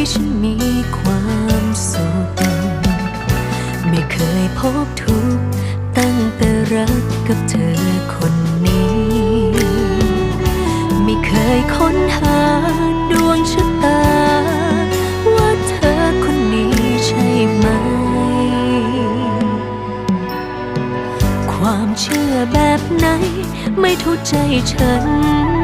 ที่ฉันมีความสุขไม่เคยพบทุกตั้งแต่รักกับเธอคนนี้ ไม่เคยค้นหาดวงชะตา ว่าเธอคนนี้ใช่ไหม ความเชื่อแบบไหนไม่ทุกใจฉัน